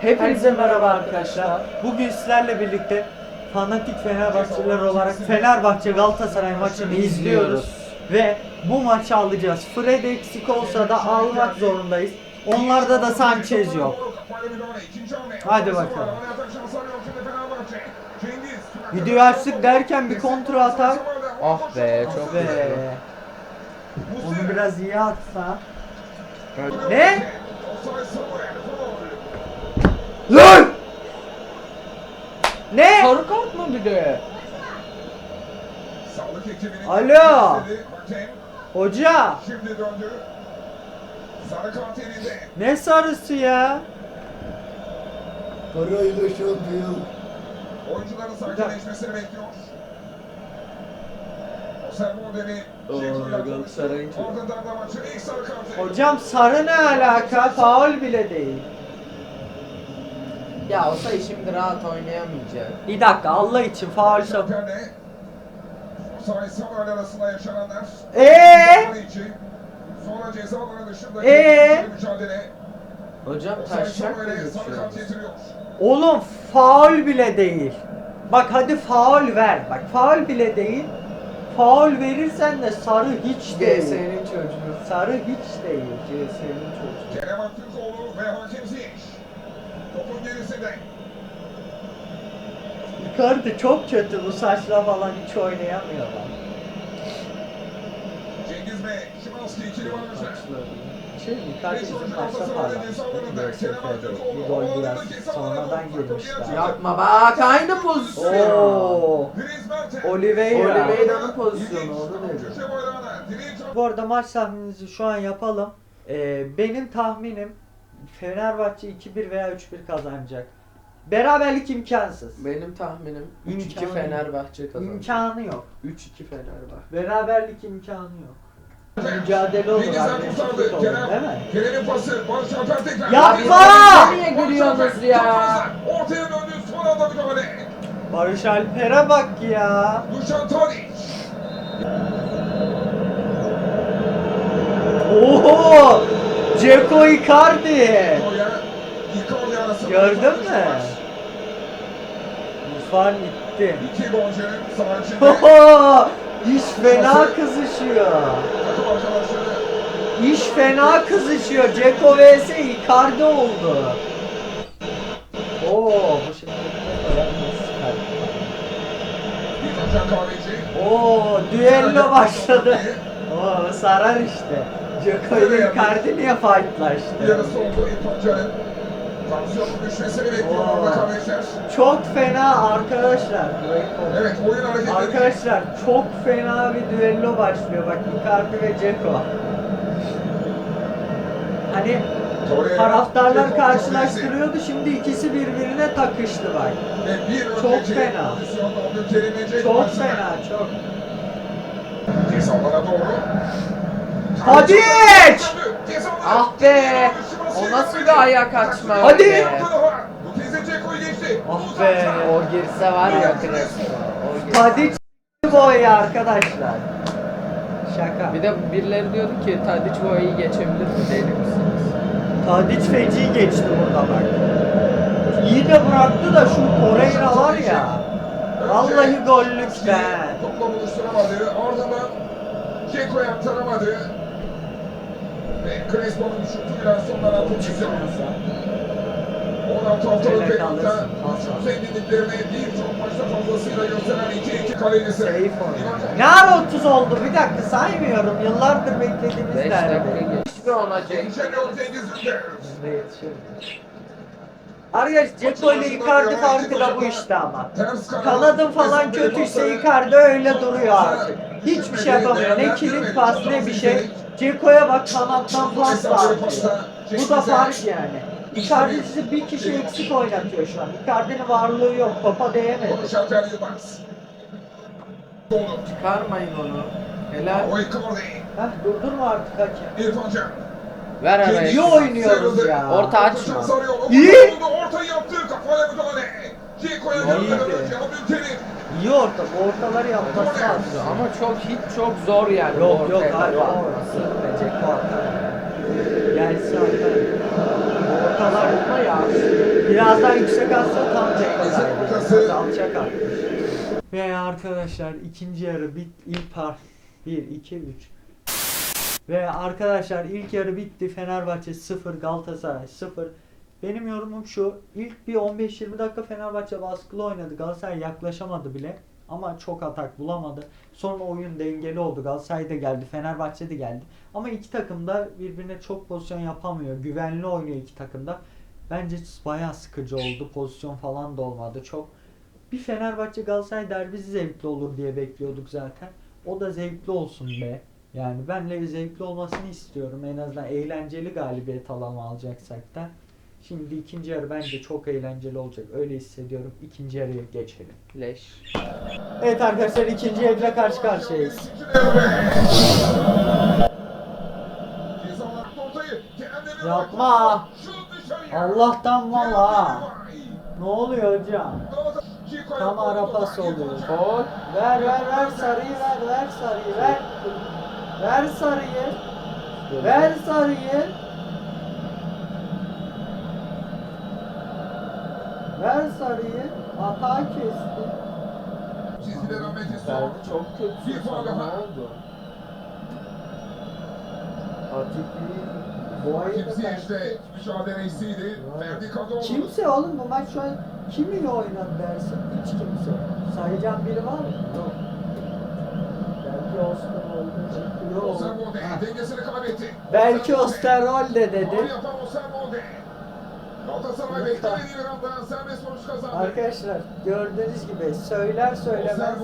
Hepinize merhaba arkadaşlar. Bugün sizlerle birlikte fanatik Fenerbahçeliler olarak Fenerbahçe Galatasaray maçını izliyoruz. Ve bu maçı alacağız. Fred eksik olsa da almak zorundayız. Onlarda da Sanchez yok. Hadi bakalım. Videoyu açtık derken bir kontra atak. Ah be çok Ve güzel. onu biraz iyi atsa. Ne? Lan! Ne? Sarı kart mı bir de? Alo. Hoca. Şimdi döndü. Sarı kart elinde. Ne sarısı ya? Parayla şampiyon. Oyuncuların sakinleşmesini bekliyor. Hocam sarı ne alaka? Faul bile değil. Ya olsa şimdi rahat oynayamayacak. Bir dakika Allah için faul sap. Samuel arasında yaşananlar. Eee? Sonra ceza alanı dışında Ee? mücadele. Hocam mı geçiyor? getiriyor. Oğlum faul bile değil. Bak hadi faul ver. Bak faul bile değil. Faul verirsen de sarı hiç değil. GS'nin çocuğu. Sarı hiç değil. CS'nin çocuğu. Kerem Aktürkoğlu ve Hakem Ziyech. Icardi çok kötü bu saçla falan hiç oynayamıyorlar. Cengiz Bey, Şimanski ikili barajlar. Şey Icardi bizim maçta parlamıştı. Bir gol biraz sonradan girmişler. Yapma bak aynı pozisyon. Oo. Oliveira. Oliveira'nın pozisyonu oldu dedi. Köşe bayrağına. Direğin Bu arada maç tahmininizi şu an yapalım. Ee, benim tahminim Fenerbahçe 2-1 veya 3-1 kazanacak. Beraberlik imkansız. Benim tahminim 3-2 İmkanı- Fenerbahçe kazanır. İmkanı yok. 3-2 Fenerbahçe. Beraberlik imkanı yok. Mücadele olur, Cengiz'den agresiflik kurtardı. olur değil mi? Kerem. Kerem'in pası. Tekrar. Yapma! Ya niye gülüyorsunuz ya? Ortaya döndü. Son anda müdahale. Barış Alper'e bak ya. Dušan Tadić. Oho! Ceko Icardi. Gördün mü? İrfan gitti. İş fena kızışıyor. İş fena kızışıyor. Ceko vs Icardi oldu. Oo, bu şimdi. Oo, düello başladı. Oo, sarar işte. Ceko ile Icardi niye fightlaştı? Yarısı oldu İrfan Can'ın. Tansiyonun düşmesini bekliyor orada Kahveciler. Çok fena arkadaşlar. Evet oyun hareketleri. Arkadaşlar çok fena bir düello başlıyor. Bak Icardi ve Ceko. Hani taraftarlar karşılaştırıyordu. Şimdi ikisi birbirine takıştı bak. Ve bir Çok fena. Çok fena çok. Ceza alana doğru. Alana. Ah be! O nasıl bir ayak açma Hadi! öyle? Bu kez de Ceko'yu geçti. Ah be! O girse var ya. O girse. Tadic boy arkadaşlar. Şaka. Bir de birileri diyordu ki Tadic boyayı geçebilir mi? Deli misiniz? Tadic feci geçti burada bak. İyi de bıraktı da şu Torreira var ya. Vallahi gollük be. Topla buluşturamadı. Ardından Ceko'ya aktaramadı. Ve Crespo'nun şutuyla sonlanan pozisyon. 16 haftalık hücum zenginliklerini birçok maçta fazlasıyla gösteren 2-2 kalecisi. Ne ara 30 oldu? Bir dakika saymıyorum. Yıllardır beklediğimiz 5 dakika derdi. geçti ona Cenk. Gençler yok Cengiz Ünder. Biz de yetişemedik. Arkadaşlar Ceko ile Icardi farkı da bu işte ama. Kanadın falan kötüyse Icardi öyle duruyor artık. Hiçbir şey yapamıyor. Ne kilit pas ne bir şey. Ceko'ya bak kanattan pas atıyor. Bu da fark yani. Icardi sizi bir kişi eksik oynatıyor şu an. Icardi'nin varlığı yok. Topa değemedi. Çıkarmayın onu. Helal. Heh durdurma artık hakem. Ver araya. İyi oynuyoruz ya. Orta açma. İyi. Ortayı yaptı. Kafayla müdahale. Ceko'ya İyi Abdülkerim. Orta. Bu ortaları yapması lazım. Ama çok hiç çok zor yani. Yok yok hayır orası. Ceko atar. Gelse atar. Ortalar Ama ya. biraz daha yüksek atsa tam. Biraz alçak at. Ve arkadaşlar ikinci yarı bit ilk par 1 2 3 ve arkadaşlar ilk yarı bitti. Fenerbahçe 0 Galatasaray 0. Benim yorumum şu. İlk bir 15-20 dakika Fenerbahçe baskılı oynadı. Galatasaray yaklaşamadı bile. Ama çok atak bulamadı. Sonra oyun dengeli oldu. Galatasaray da geldi. Fenerbahçe de geldi. Ama iki takım da birbirine çok pozisyon yapamıyor. Güvenli oynuyor iki takım da. Bence bayağı sıkıcı oldu. Pozisyon falan da olmadı çok. Bir Fenerbahçe Galatasaray derbisi zevkli olur diye bekliyorduk zaten. O da zevkli olsun be. Yani ben de zevkli olmasını istiyorum. En azından eğlenceli galibiyet alanı alacaksak da. Şimdi ikinci yarı bence çok eğlenceli olacak. Öyle hissediyorum. İkinci yarıya geçelim. Leş. Evet arkadaşlar ikinci yarıyla karşı karşıyayız. Yapma. Allah'tan valla. Ne oluyor hocam? Tam ara vurdu. pas oluyor. Gol. Ver ver ver sarıyı ver ver sarıyı ver. Ver sarıyı. Ver sarıyı. Ver sarıyı. Hata kesti. Dönmek istiyor. Ferdi çok kötü. Bir ne daha. oldu? Ayı da Kimse işte mücadelesiydi. Ferdi Kadıoğlu. Kimse oğlum bu maç şu an kim iyi oynadı dersin? Hiç kimse. Sayacağım biri var mı? Yok. Belki Osterwolde Faul dedi. anda. Arkadaşlar gördüğünüz gibi söyler söylemez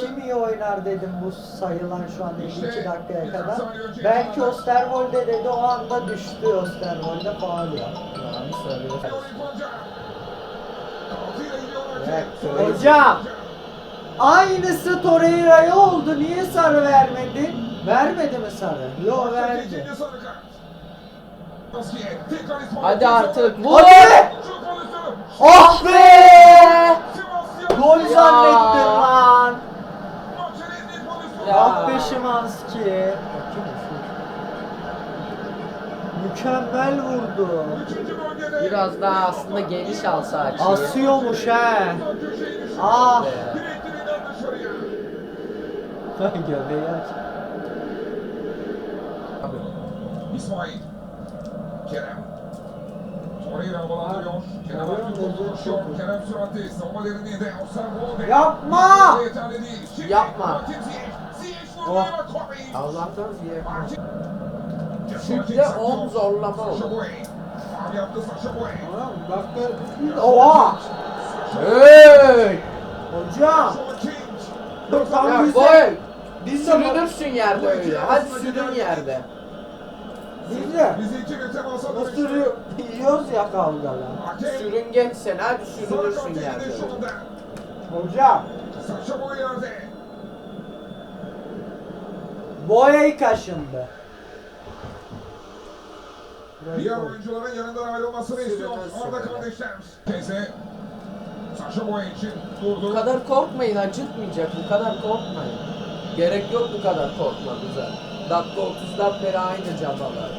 kim iyi oynar dedim bu sayılan şu an 52 İşte dakikaya birkaç kadar. Belki Osterwolde dedi o anda düştü Osterwolde faul yaptı. Yani Ake. evet. Hocam! Aynısı Torreira'ya oldu. Niye sarı vermedi? Vermedi mi sarı? Yo verdi. Hadi artık vur. Hadi! Oh be! Gol zannettim lan. Ya. Ah be Şimanski. Mükemmel vurdu. Biraz daha aslında geniş alsa açıyı. Asıyormuş he. Ah. Be. Göbeği aç. İsmail. Kerem. Torreira havalandırıyor. Kerem konuşuyor. Kerem süratli. Savunma derinliğinde. Osterwolde. Yapma! Yapma. Ziyech. Ziyech. Oh. Allah'tan. Martin. Şükrü on zorlama Sacha oldu. Oha! Hey! Hocam! Dur tam gol! Biz Sürünürsün yerde öyle. Hadi sürün yerde. Biz de. Bu sürü yiyoruz ya kavgalar. Sürün geç sen. Hadi sürünürsün yerde. Hocam. Boyayı kaşındı. Diğer oyuncuların yanından ayrılmasını istiyor. Orada kardeşler. Teyze. Sacha Boey için Bu durdu. kadar korkmayın acıtmayacak. Bu kadar korkmayın. Gerek yok bu kadar korkmanıza. Dakika 30'dan beri aynı cabalar.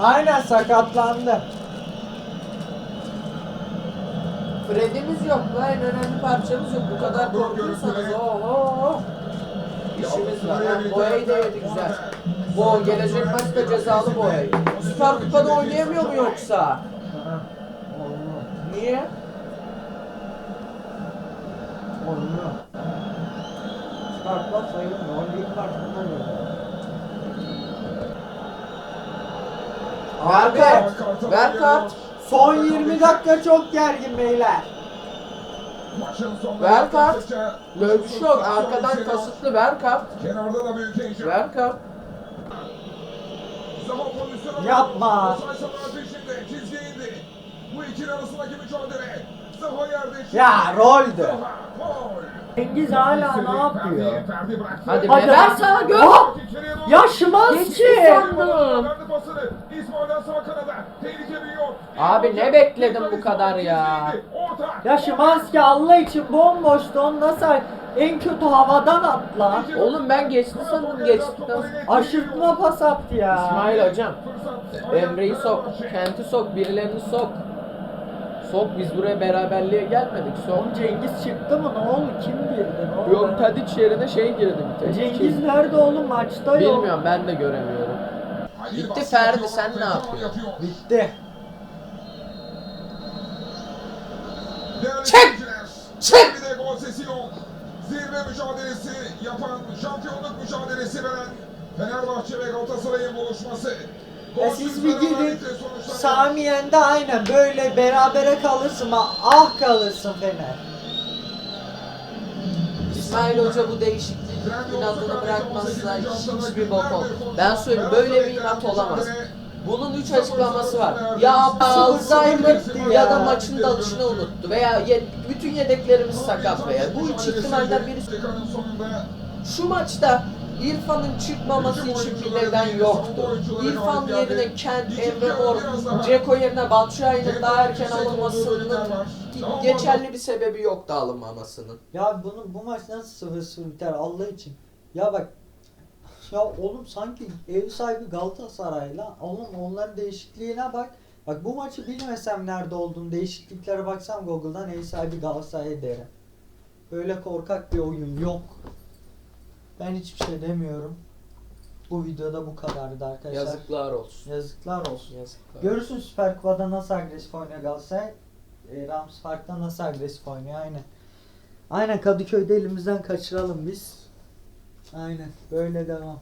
Aynen sakatlandı. Fred'imiz yok mu? En önemli parçamız yok. Bu kadar korkuyorsanız oho. İşimiz var. Ha, Boya'yı da yedi güzel. Bu gelecek maçta cezalı Boya'yı. Süper Kupa'da oynayamıyor mu yoksa? Niye? Olmuyor. Çıkartma sayılmıyor. O lig kartında yok. Ver kart. Ver kart. Son 20 dakika çok gergin beyler. Ver kart. şey yok. Arkadan kasıtlı ver kart. Ver kart. Yapma. Ya roldü. Cengiz hala ne yapıyor? Hadi Hadi be. Ver lan. sana gör. Oh! Doğru. Ya Şimanski. Geçti. Abi ne bekledim bu kadar ya? Ya Şimanski Allah için bomboştu onu nasıl en kötü havadan at lan. Oğlum ben geçti sandım sonra. Aşırtma pas attı ya. İsmail hocam. Emre'yi sok. Kent'i sok. Birilerini sok. Sok biz buraya beraberliğe gelmedik. Sok. Oğlum Cengiz çıktı mı ne oldu kim girdi ne oldu? Yok Tadiç yerine şey girdi bir tek. Cengiz nerede oğlum maçta yok. Bilmiyorum ben de göremiyorum. Bitti Ferdi, sen ne yapıyorsun? Bitti. Çek! Çek! Bir de gol sesi yok. Zirve mücadelesi yapan, şampiyonluk mücadelesi veren Fenerbahçe ve Galatasaray'ın buluşması. Ya siz bir gidin. Samiyen'de aynen böyle berabere kalırsın ama ah kalırsın Fener. İsmail Hoca bu değişikliğin inadını bırakmazsa hiçbir bok ol. Ben söyleyeyim böyle bir inat olamaz. Bunun üç açıklaması var. Ya Alzheimer ya da maçın dalışını unuttu veya ye- bütün yedeklerimiz sakat veya bu üç ihtimalden sonunda Şu maçta İrfan'ın çıkmaması için bir neden yoktu. İrfan yerine Kent, Emre Mor, Ceko yerine Batshuayi'nin daha erken alınmasının geçerli bir sebebi yoktu alınmamasının. Ya bunu bu maç nasıl 0-0 biter Allah için. Ya bak ya oğlum sanki ev sahibi Galatasaray'la oğlum onların değişikliğine bak. Bak bu maçı bilmesem nerede olduğunu değişikliklere baksam Google'dan ev sahibi Galatasaray derim. Böyle korkak bir oyun yok. Ben hiçbir şey demiyorum. Bu videoda bu kadardı arkadaşlar. Yazıklar olsun. Yazıklar olsun. Yazıklar. Görürsün Süper Kupa'da nasıl agresif oynuyor Galatasaray. E, Rams Park'ta nasıl agresif oynuyor aynen. Aynen Kadıköy'de elimizden kaçıralım biz. Aynen böyle devam.